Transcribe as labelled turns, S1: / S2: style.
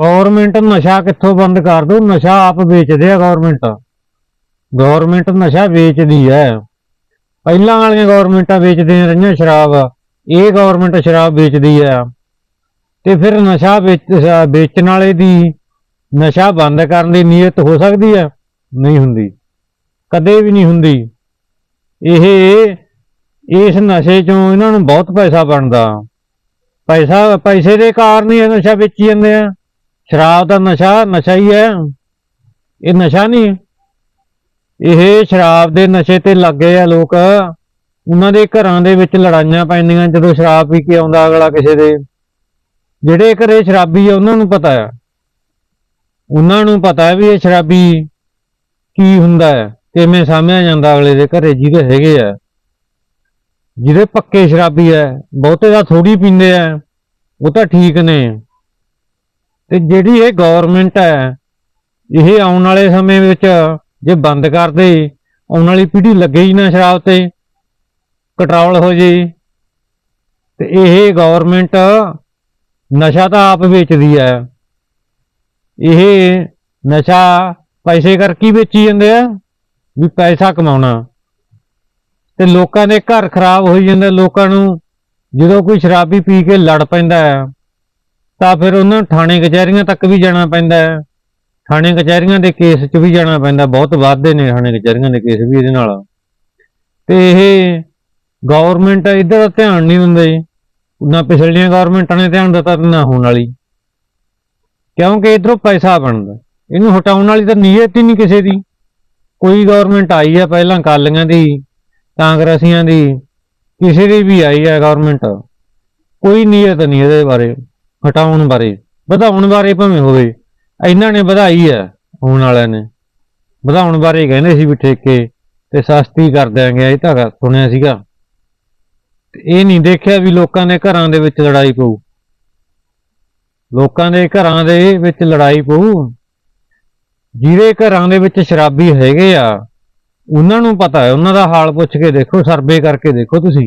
S1: Government ਨਸ਼ਾ ਕਿੱਥੋਂ ਬੰਦ ਕਰ ਦੋ ਨਸ਼ਾ ਆਪ ਵੇਚਦੇ ਆ ਗਵਰਨਮੈਂਟ ਗਵਰਨਮੈਂਟ ਨਸ਼ਾ ਵੇਚਦੀ ਹੈ ਪਹਿਲਾਂ ਵਾਲੀਆਂ ਗਵਰਨਮੈਂਟਾਂ ਵੇਚਦੀਆਂ ਰਹੀਆਂ ਸ਼ਰਾਬ। ਇਹ ਗਵਰਨਮੈਂਟ ਸ਼ਰਾਬ ਵੇਚਦੀ ਹੈ ਤੇ ਫਿਰ ਨਸ਼ਾ ਵੇਚ- ਵੇਚਣ ਵਾਲੇ ਦੀ ਨਸ਼ਾ ਬੰਦ ਕਰਨ ਦੀ ਨੀਅਤ ਹੋ ਸਕਦੀ ਹੈ ਨਹੀਂ ਹੁੰਦੀ। ਕਦੇ ਵੀ ਨਹੀਂ ਹੁੰਦੀ। ਇਹ, ਇਸ ਨਸ਼ੇ ਚੋਂ ਇਹਨਾਂ ਨੂੰ ਬਹੁਤ ਪੈਸਾ ਬਣਦਾ। ਪੈਸਾ, ਪੈਸੇ ਦੇ ਕਾਰਨ ਹੀ ਇਹ ਨਸ਼ਾ ਵੇਚੀ ਜਾਂਦੇ ਆ। ਸ਼ਰਾਬ ਦਾ ਨਸ਼ਾ ਨਸ਼ਾ ਹੀ ਹੈ। ਇਹ ਨਸ਼ਾ ਨਹੀਂ। ਇਹ ਸ਼ਰਾਬ ਦੇ ਨਸ਼ੇ ਤੇ ਲੱਗੇ ਆ ਲੋਕ। ਉਹਨਾਂ ਦੇ ਘਰਾਂ ਦੇ ਵਿੱਚ ਲੜਾਈਆਂ ਪੈਂਦੀਆਂ ਜਦੋਂ ਸ਼ਰਾਬ ਪੀ ਕੇ ਆਉਂਦਾ ਅਗਲਾ ਕਿਸੇ ਦੇ। ਜਿਹੜੇ ਘਰੇ ਸ਼ਰਾਬੀ ਆ, ਉਹਨਾਂ ਨੂੰ ਪਤਾ ਹੈ ਉਹਨਾਂ ਨੂੰ ਪਤਾ ਵੀ ਇਹ ਸ਼ਰਾਬੀ ਕੀ ਹੁੰਦਾ ਹੈ। ਕਿਵੇਂ ਸਾਹਮਣੇ ਜਾਂਦਾ ਅਗਲੇ ਦੇ ਘਰੇ, ਜਿਹਦੇ ਹੈਗੇ ਆ। ਜਿਹਦੇ ਪੱਕੇ ਸ਼ਰਾਬੀ ਹੈ ਬਹੁਤੇ ਦਾ ਥੋੜੀ ਪੀਂਦੇ ਆ। ਉਹ ਤਾਂ ਠੀਕ ਨੇ। ਤੇ ਜਿਹੜੀ ਇਹ ਗਵਰਨਮੈਂਟ ਹੈ, ਇਹ ਆਉਣ ਵਾਲੇ ਸਮੇਂ ਵਿੱਚ ਜੇ ਬੰਦ ਕਰਦੇ ਆਉਣ ਵਾਲੀ ਪੀੜ੍ਹੀ ਲੱਗੇ ਹੀ ਨਾ ਸ਼ਰਾਬ ਤੇ ਕੰਟਰੋਲ ਹੋ ਜੇ, ਤੇ ਇਹ ਗਵਰਨਮੈਂਟ ਨਸ਼ਾ ਤਾਂ ਆਪ ਵੇਚਦੀ ਹੈ। ਇਹ ਨਸ਼ਾ ਪੈਸੇ ਕਰਕੇ ਵੇਚੀ ਜਾਂਦੇ ਆ, ਵੀ ਪੈਸਾ ਕਮਾਉਣਾ। ਤੇ ਲੋਕਾਂ ਦੇ ਘਰ ਖਰਾਬ ਹੋਈ ਜਾਂਦੇ, ਲੋਕਾਂ ਨੂੰ ਜਦੋਂ ਕੋਈ ਸ਼ਰਾਬੀ ਪੀ ਕੇ ਲੜ ਪੈਂਦਾ ਹੈ ਤਾਂ ਫਿਰ ਉਹਨਾਂ ਨੂੰ ਥਾਣੇ ਕਚਹਿਰੀਆਂ ਤੱਕ ਵੀ ਜਾਣਾ ਪੈਂਦਾ ਹੈ। ਥਾਣੇ ਕਚਹਿਰੀਆਂ ਦੇ ਕੇਸ 'ਚ ਵੀ ਜਾਣਾ ਪੈਂਦਾ, ਬਹੁਤ ਵੱਧਦੇ ਨੇ ਥਾਣੇ ਕਚਹਿਰੀਆਂ ਦੇ ਕੇਸ ਵੀ ਇਹਦੇ ਨਾਲ। ਤੇ ਇਹ ਗਵਰਨਮੈਂਟ ਇੱਧਰ ਦਾ ਧਿਆਨ ਨਹੀਂ ਦਿੰਦੀ, ਨਾ ਪਿਛਲੀਆਂ ਗਵਰਨਮੈਂਟਾਂ ਨੇ ਧਿਆਨ ਦਿੱਤਾ ਨਾ ਹੋਣ ਵਾਲੀ। ਕਿਉਂਕਿ ਇਧਰੋਂ ਪੈਸਾ ਬਣਦਾ, ਇਹਨੂੰ ਹਟਾਉਣ ਵਾਲੀ ਤਾਂ ਨੀਅਤ ਹੀ ਨਹੀਂ ਕਿਸੇ ਦੀ। ਕੋਈ ਗਵਰਨਮੈਂਟ ਆਈ ਹੈ ਪਹਿਲਾਂ ਕਾਲੀਆਂ ਦੀ, ਕਾਂਗਰਸੀਆਂ ਦੀ, ਕਿਸੇ ਦੀ ਵੀ ਆਈ ਹੈ ਗਵਰਨਮੈਂਟ ਕੋਈ ਨੀਅਤ ਨਹੀਂ ਇਹਦੇ ਬਾਰੇ। ਹਟਾਉਣ ਬਾਰੇ, ਵਧਾਉਣ ਬਾਰੇ ਭਾਵੇਂ ਹੋਵੇ, ਇਹਨਾਂ ਨੇ ਵਧਾਈ ਹੈ ਹੋਣ ਵਾਲਿਆਂ ਨੇ। ਵਧਾਉਣ ਬਾਰੇ ਕਹਿੰਦੇ ਸੀ ਵੀ ਠੇਕੇ ਤੇ ਸਸਤੀ ਕਰ ਦਿਆਂਗੇ, ਇਹ ਤਾਂ ਸੁਣਿਆ ਸੀਗਾ। ਇਹ ਨਹੀਂ ਦੇਖਿਆ ਵੀ ਲੋਕਾਂ ਦੇ ਘਰਾਂ ਦੇ ਵਿੱਚ ਲੜਾਈ ਪਊ। ਲੋਕਾਂ ਦੇ ਘਰਾਂ ਦੇ ਵਿੱਚ ਲੜਾਈ ਪਊ। ਜਿਹਦੇ ਘਰਾਂ ਦੇ ਵਿੱਚ ਸ਼ਰਾਬੀ ਹੈਗੇ ਆ, ਉਹਨਾਂ ਨੂੰ ਪਤਾ ਹੈ, ਉਹਨਾਂ ਦਾ ਹਾਲ ਪੁੱਛ ਕੇ ਦੇਖੋ, ਸਰਵੇ ਕਰਕੇ ਦੇਖੋ ਤੁਸੀਂ।